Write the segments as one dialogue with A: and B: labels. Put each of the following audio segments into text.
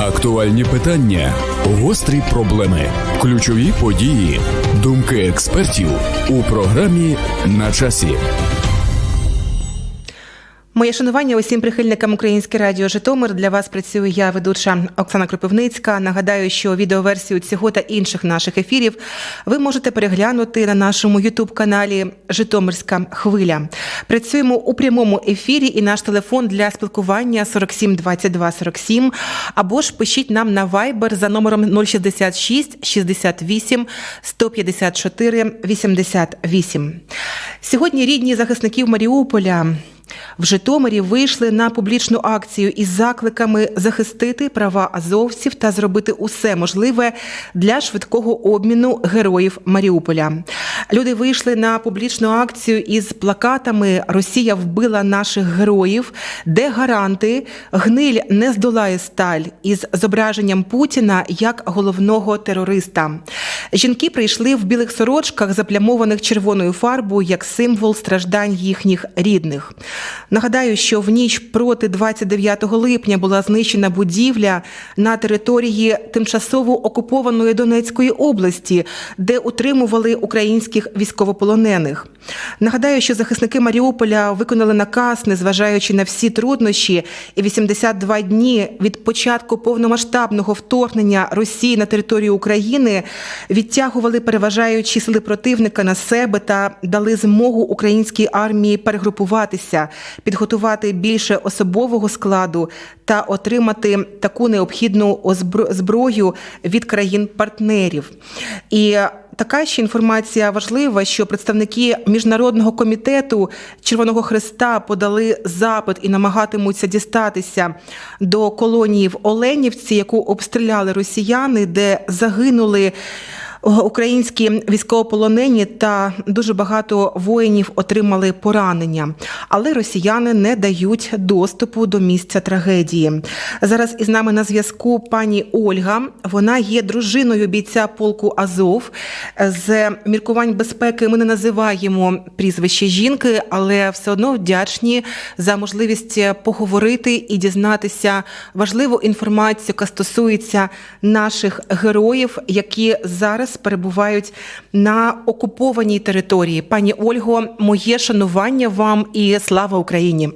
A: Актуальні питання, гострі проблеми, ключові події, думки експертів у програмі на часі.
B: Моє шанування усім прихильникам Українське Радіо Житомир. Для вас працюю я, ведуча Оксана Кропивницька. Нагадаю, що відеоверсію цього та інших наших ефірів ви можете переглянути на нашому Ютуб-каналі Житомирська хвиля. Працюємо у прямому ефірі, і наш телефон для спілкування 47 22 47. Або ж пишіть нам на Viber за номером 066 68 154 88. Сьогодні рідні захисників Маріуполя. В Житомирі вийшли на публічну акцію із закликами захистити права азовців та зробити усе можливе для швидкого обміну героїв Маріуполя. Люди вийшли на публічну акцію із плакатами Росія вбила наших героїв, де гаранти гниль не здолає сталь із зображенням Путіна як головного терориста. Жінки прийшли в білих сорочках, заплямованих червоною фарбою, як символ страждань їхніх рідних. Нагадаю, що в ніч проти 29 липня була знищена будівля на території тимчасово окупованої Донецької області, де утримували українських військовополонених. Нагадаю, що захисники Маріуполя виконали наказ, незважаючи на всі труднощі, і 82 дні від початку повномасштабного вторгнення Росії на територію України відтягували переважаючі сили противника на себе та дали змогу українській армії перегрупуватися, підготувати більше особового складу та отримати таку необхідну зброю від країн-партнерів. І Така ще інформація важлива, що представники міжнародного комітету Червоного Христа подали запит і намагатимуться дістатися до колонії в Оленівці, яку обстріляли росіяни, де загинули. Українські військовополонені та дуже багато воїнів отримали поранення, але росіяни не дають доступу до місця трагедії. Зараз із нами на зв'язку пані Ольга. Вона є дружиною бійця полку Азов. З міркувань безпеки ми не називаємо прізвище жінки, але все одно вдячні за можливість поговорити і дізнатися важливу інформацію, яка стосується наших героїв, які зараз перебувають на окупованій території. Пані Ольго, моє шанування вам і слава Україні.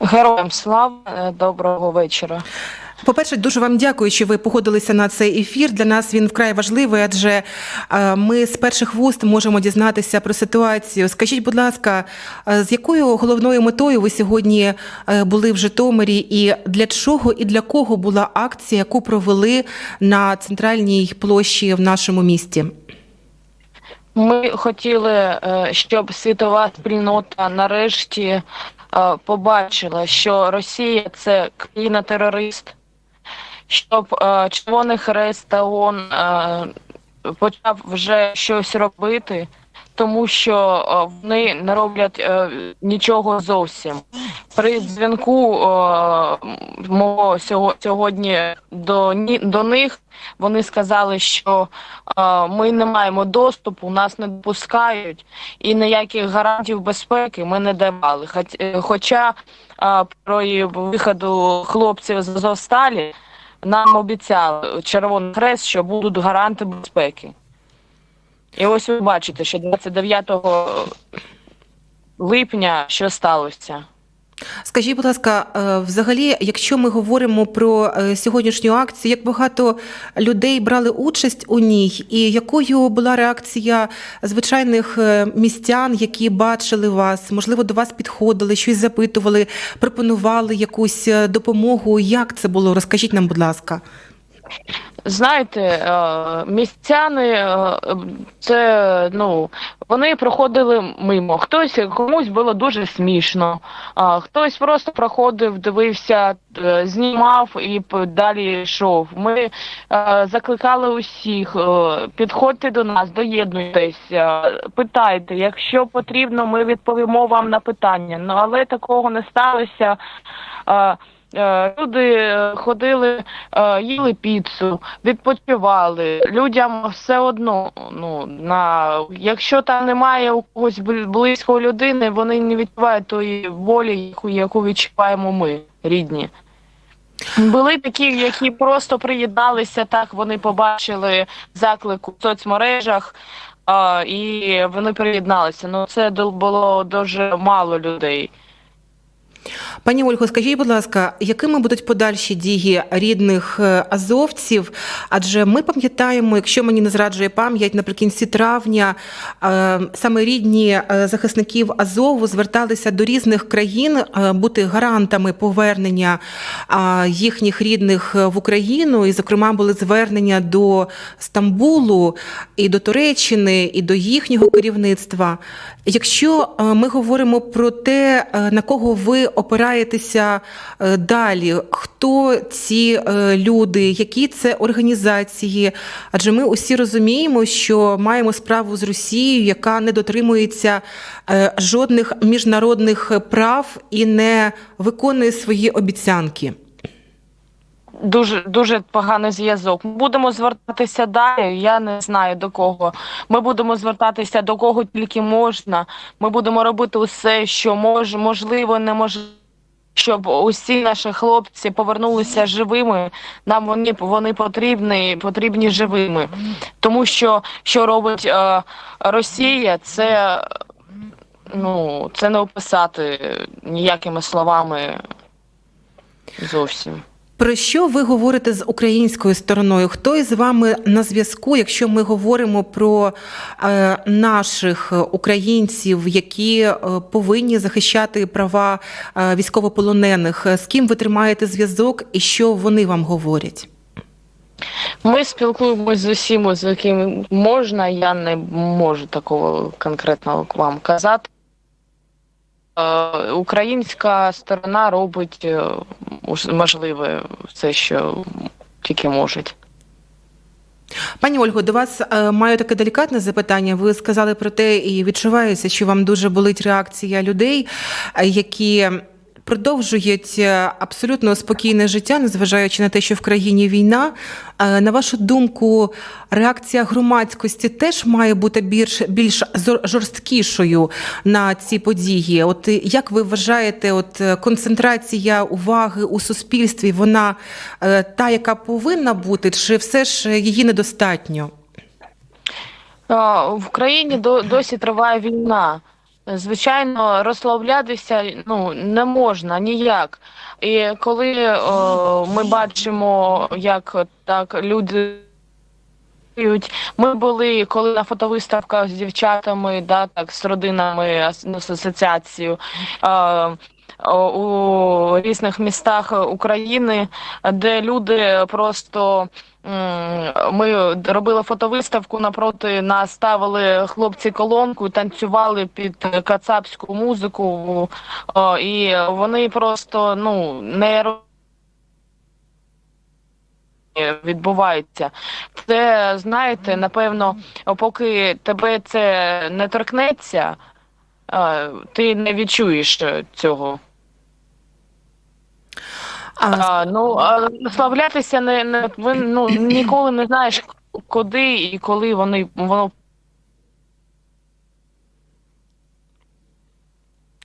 C: Героям слава, е, доброго вечора.
B: По-перше, дуже вам дякую, що ви погодилися на цей ефір. Для нас він вкрай важливий, адже е, ми з перших вуст можемо дізнатися про ситуацію. Скажіть, будь ласка, е, з якою головною метою ви сьогодні е, були в Житомирі, і для чого і для кого була акція, яку провели на центральній площі в нашому місті?
C: Ми хотіли, щоб світова спільнота нарешті побачила, що Росія це країна-терорист, щоб е, Червоний Хрест та ООН е, почав вже щось робити, тому що е, вони не роблять е, нічого зовсім. При дзвінку е, мого сьогодні до, до них вони сказали, що е, ми не маємо доступу, нас не допускають, і ніяких гарантій безпеки ми не давали. Хоч- е, Хоча е, про виходу хлопців з Азовсталі нам обіцяли Червоний Хрест, що будуть гаранти безпеки. І ось ви бачите, що 29 липня що сталося.
B: Скажіть, будь ласка, е, взагалі, якщо ми говоримо про е, сьогоднішню акцію, як багато людей брали участь у ній, і якою була реакція звичайних е, містян, які бачили вас, можливо, до вас підходили, щось запитували, пропонували якусь допомогу? Як це було? Розкажіть нам, будь ласка.
C: Знаєте, е, містяни е, це ну вони проходили мимо. Хтось комусь було дуже смішно, а хтось просто проходив, дивився, е, знімав і далі йшов. Ми закликали усіх, підходьте до нас, доєднуйтесь, питайте. Якщо потрібно, ми відповімо вам на питання. Ну але такого не сталося. Е, Люди е, ходили, е, їли піцу, відпочивали. Людям все одно, ну на якщо там немає у когось бл- близької людини, вони не відчувають тої болі, яку, яку відчуваємо ми, рідні. Були такі, які просто приєдналися, так вони побачили заклик у соцмережах, і вони приєдналися. Ну це було дуже мало людей.
B: Пані Ольго, скажіть, будь ласка, якими будуть подальші дії рідних е, азовців? Адже ми пам'ятаємо, якщо мені не зраджує пам'ять, наприкінці травня е, саме рідні е, захисників Азову зверталися до різних країн бути гарантами повернення їхніх рідних в Україну. І, зокрема, були звернення до Стамбулу і до Туреччини, і до їхнього керівництва. Якщо ми говоримо про те, на кого ви опираєтеся е, далі, хто ці е, люди, які це організації? Адже ми усі розуміємо, що маємо справу з Росією, яка не дотримується е, жодних міжнародних прав і не виконує свої обіцянки.
C: Дуже дуже поганий зв'язок. Ми будемо звертатися далі. Я не знаю до кого. Ми будемо звертатися до кого тільки можна. Ми будемо робити усе, що мож, можливо, неможливо. Щоб усі наші хлопці повернулися живими, нам вони вони потрібні, потрібні живими. Тому що що робить е, Росія, це ну це не описати ніякими словами зовсім.
B: Про що ви говорите з українською стороною? Хто із вами на зв'язку, якщо ми говоримо про е, наших українців, які е, повинні захищати права е, військовополонених? З ким ви тримаєте зв'язок і що вони вам говорять?
C: Ми спілкуємося з усіма, з якими можна. Я не можу такого конкретного вам казати. Е, Українська сторона робить е, можливе все, що тільки можуть.
B: Пані Ольго, до вас е, маю таке делікатне запитання. Ви сказали про те, і відчувається, що вам дуже болить реакція людей, які продовжують е, абсолютно спокійне життя, незважаючи на те, що в країні війна. Е, На вашу думку, реакція громадськості теж має бути більш більш жорсткішою на ці події. От е, як ви вважаєте, от концентрація уваги у суспільстві, вона та, яка повинна бути, чи все ж її недостатньо?
C: В Україні досі триває війна. Звичайно, розслаблятися ну, не можна ніяк. І коли о, ми бачимо, як так люди. Ми були коли на фотовиставках з дівчатами, да, так, з родинами ну, асоціацією е, у різних містах України, де люди просто ми робили фотовиставку напроти нас ставили хлопці колонку, танцювали під кацапську музику, і вони просто ну не відбувається. Це знаєте, напевно, поки тебе це не торкнеться, е, ти не відчуєш е, цього.
B: А,
C: А, ну а славлятися не, не ну ніколи не знаєш, куди і коли вони воно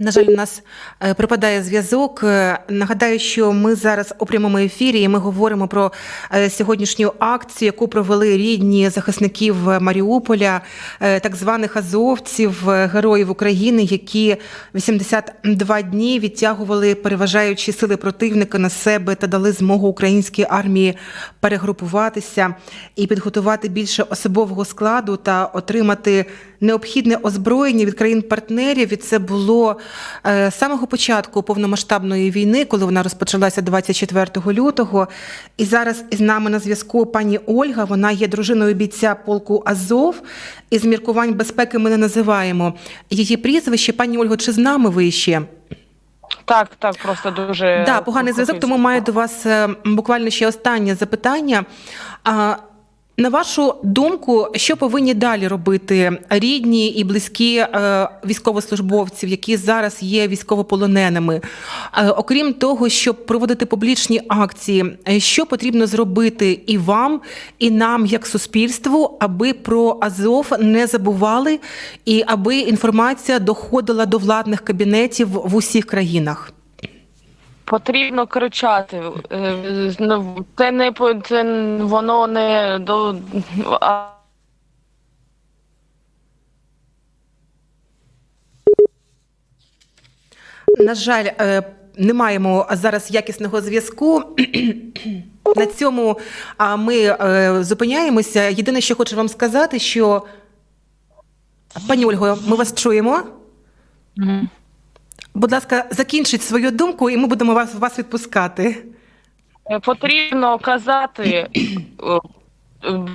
B: На жаль, у нас е, припадає зв'язок. Е, Нагадаю, що ми зараз у прямому ефірі і ми говоримо про е, сьогоднішню акцію, яку провели рідні захисників Маріуполя, так званих азовців, героїв України, які 82 дні відтягували переважаючі сили противника на себе та дали змогу українській армії перегрупуватися і підготувати більше особового складу та отримати необхідне озброєння від країн-партнерів. І це було е, з самого початку повномасштабної війни, коли вона розпочалася 24 лютого. І зараз із нами на зв'язку пані Ольга. Вона є дружиною бійця полку Азов. І з міркувань безпеки ми не називаємо її прізвище. Пані Ольго, чи з нами ви ще?
C: так, так, просто дуже
B: Да, поганий зв'язок, тому маю до вас е, буквально ще останнє запитання. А, на вашу думку, що повинні далі робити рідні і близькі е, військовослужбовців, які зараз є військовополоненими? Е, окрім того, щоб проводити публічні акції, е, що потрібно зробити і вам, і нам, як суспільству, аби про Азов не забували і аби інформація доходила до владних кабінетів в усіх країнах?
C: Потрібно кричати. Е, ну, Це не це воно не до
B: На жаль, е, не маємо зараз якісного зв'язку. На цьому ми е, зупиняємося. Єдине, що хочу вам сказати, що пані Ольго, ми вас чуємо.
C: Мгм.
B: Будь ласка, закінчіть свою думку, і ми будемо вас, вас відпускати.
C: Е, потрібно казати е,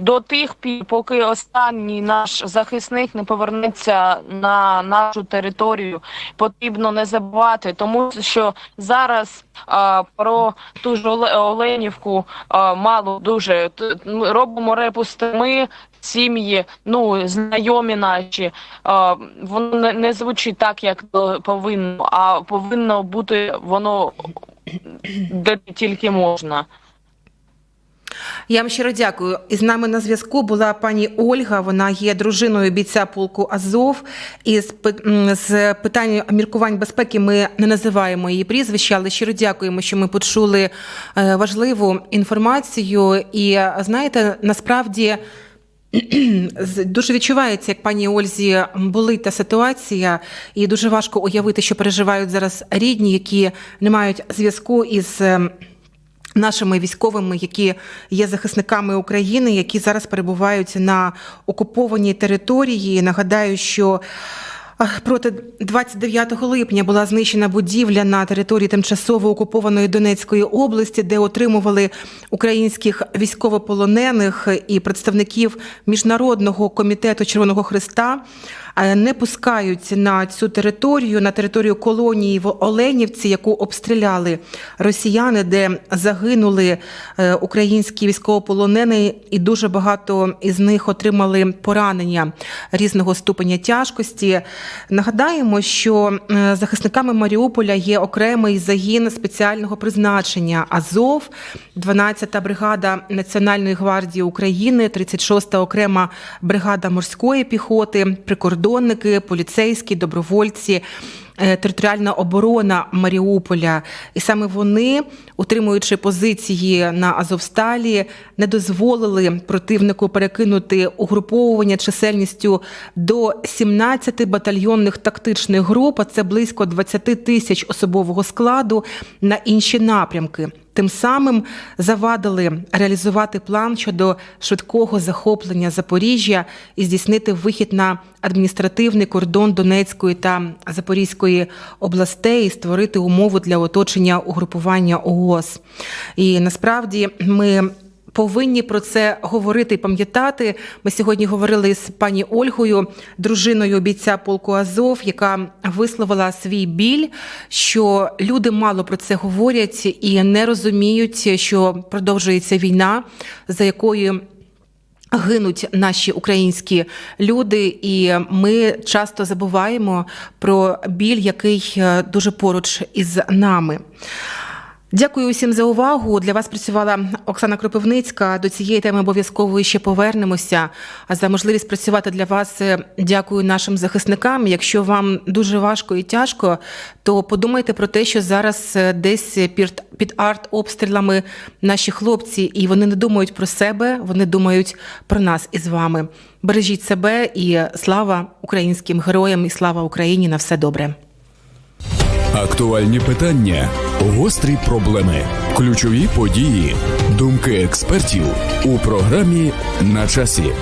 C: до тих пір, поки останній наш захисник не повернеться на нашу територію. Потрібно не забувати, тому що зараз а, про ту ж Оле- Оленівку а, мало дуже робимо репусти. Ми сім'ї, ну знайомі наші. Воно не, звучить так, як повинно, а повинно бути воно де тільки можна.
B: Я вам щиро дякую. І з нами на зв'язку була пані Ольга. Вона є дружиною бійця полку Азов. І з, пи- м, міркувань безпеки ми не називаємо її прізвище, але щиро дякуємо, що ми почули е, важливу інформацію. І знаєте, насправді. Дуже відчувається, як пані Ользі болить та ситуація, і дуже важко уявити, що переживають зараз рідні, які не мають зв'язку із ем, нашими військовими, які є захисниками України, які зараз перебувають на окупованій території. Нагадаю, що проти 29 липня була знищена будівля на території тимчасово окупованої Донецької області, де отримували українських військовополонених і представників міжнародного комітету Червоного Христа. Е, Не пускають на цю територію, на територію колонії в Оленівці, яку обстріляли росіяни, де загинули е, українські військовополонені, і дуже багато із них отримали поранення різного ступеня тяжкості. Нагадаємо, що е, захисниками Маріуполя є окремий загін спеціального призначення Азов, 12-та бригада Національної гвардії України, 36-та окрема бригада морської піхоти, прикордонники, поліцейські, добровольці. е, Територіальна оборона Маріуполя, і саме вони, утримуючи позиції на Азовсталі, не дозволили противнику перекинути угруповування чисельністю до 17 батальйонних тактичних груп. а Це близько 20 тисяч особового складу на інші напрямки. Тим самим завадили реалізувати план щодо швидкого захоплення Запоріжжя і здійснити вихід на адміністративний кордон Донецької та Запорізької областей і створити умову для оточення угрупування ООС. І насправді ми. Повинні про це говорити і пам'ятати. Ми сьогодні говорили з пані Ольгою, дружиною бійця полку Азов, яка висловила свій біль, що люди мало про це говорять і не розуміють, що продовжується війна, за якою Гинуть наші українські люди, і ми часто забуваємо про біль, який е, дуже поруч із нами. Дякую усім за увагу. Для вас працювала Оксана Кропивницька. До цієї теми обов'язково ще повернемося. А за можливість працювати для вас е, дякую нашим захисникам. Якщо вам дуже важко і тяжко, то подумайте про те, що зараз е, десь під, під арт-обстрілами наші хлопці, і вони не думають про себе, вони думають про нас із вами. Бережіть себе і слава українським героям, і слава Україні на все добре.
A: Актуальні питання, гострі проблеми, ключові події, думки експертів у програмі на часі.